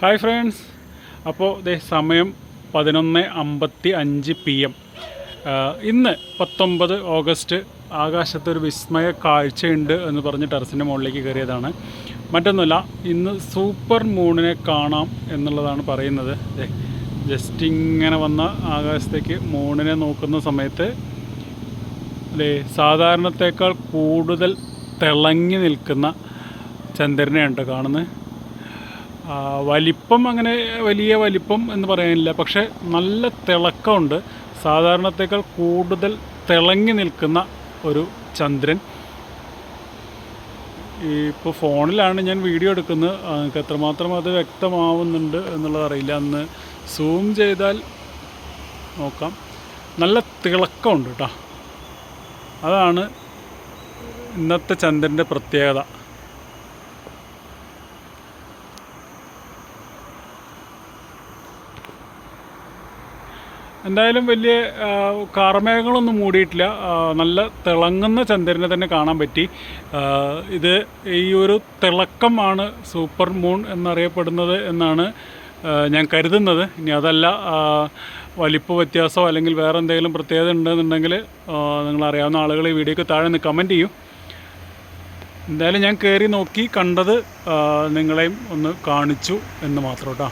Hi friends. അപ്പോൾ ദേ സമയം പതിനൊന്ന് അമ്പത്തി അഞ്ച് പി എം. ഇന്ന് പത്തൊമ്പത് ഓഗസ്റ്റ് ആകാശത്തൊരു വിസ്മയ കാഴ്ചയുണ്ട് എന്ന് പറഞ്ഞ് ടെറസിന്റെ മുകളിലേക്ക് കയറിയതാണ്. മറ്റൊന്നുമല്ല ഇന്ന് സൂപ്പർ മൂണിനെ കാണാം എന്നുള്ളതാണ് പറയുന്നത്. ജസ്റ്റ് ഇങ്ങനെ വന്ന ആകാശത്തേക്ക് മൂണിനെ നോക്കുന്ന സമയത്ത് അല്ലേ സാധാരണത്തേക്കാൾ കൂടുതൽ തിളങ്ങി നിൽക്കുന്ന ചന്ദ്രനെയാണ് കാണുന്നത്. വലിപ്പം അങ്ങനെ വലിയ വലിപ്പം എന്ന് പറയാനില്ല. പക്ഷേ നല്ല തിളക്കമുണ്ട്. സാധാരണത്തേക്കാൾ കൂടുതൽ തിളങ്ങി നിൽക്കുന്ന ഒരു ചന്ദ്രൻ. ഇപ്പോൾ ഫോണിലാണ് ഞാൻ വീഡിയോ എടുക്കുന്നത്. നിങ്ങൾക്ക് എത്രമാത്രം അത് വ്യക്തമാവുന്നുണ്ട് എന്നുള്ളത് അറിയില്ല. അന്ന് സൂം ചെയ്താൽ നോക്കാം. നല്ല തിളക്കമുണ്ട് കേട്ടോ അതാണ് ഇന്നത്തെ ചന്ദ്രന്റെ പ്രത്യേകത. എന്തായാലും വലിയ കാർമേഘങ്ങളൊന്നും മൂടിയിട്ടില്ല. നല്ല തിളങ്ങുന്ന ചന്ദ്രനെ തന്നെ കാണാൻ പറ്റി. ഇത് ഈ ഒരു തിളക്കമാണ് സൂപ്പർ മൂൺ എന്നറിയപ്പെടുന്നത് എന്നാണ് ഞാൻ കരുതുന്നത്. ഇനി അതല്ല വലിപ്പ വ്യത്യാസമോ അല്ലെങ്കിൽ വേറെ എന്തെങ്കിലും പ്രത്യേകത ഉണ്ടെന്നുണ്ടെങ്കിൽ നിങ്ങൾ അറിയാവുന്ന ആളുകൾ ഈ വീഡിയോക്ക് താഴെ നിന്ന് കമന്റ് ചെയ്യും. എന്തായാലും ഞാൻ കയറി നോക്കി കണ്ടത് നിങ്ങളെയും ഒന്ന് കാണിച്ചു എന്ന് മാത്രം കേട്ടോ.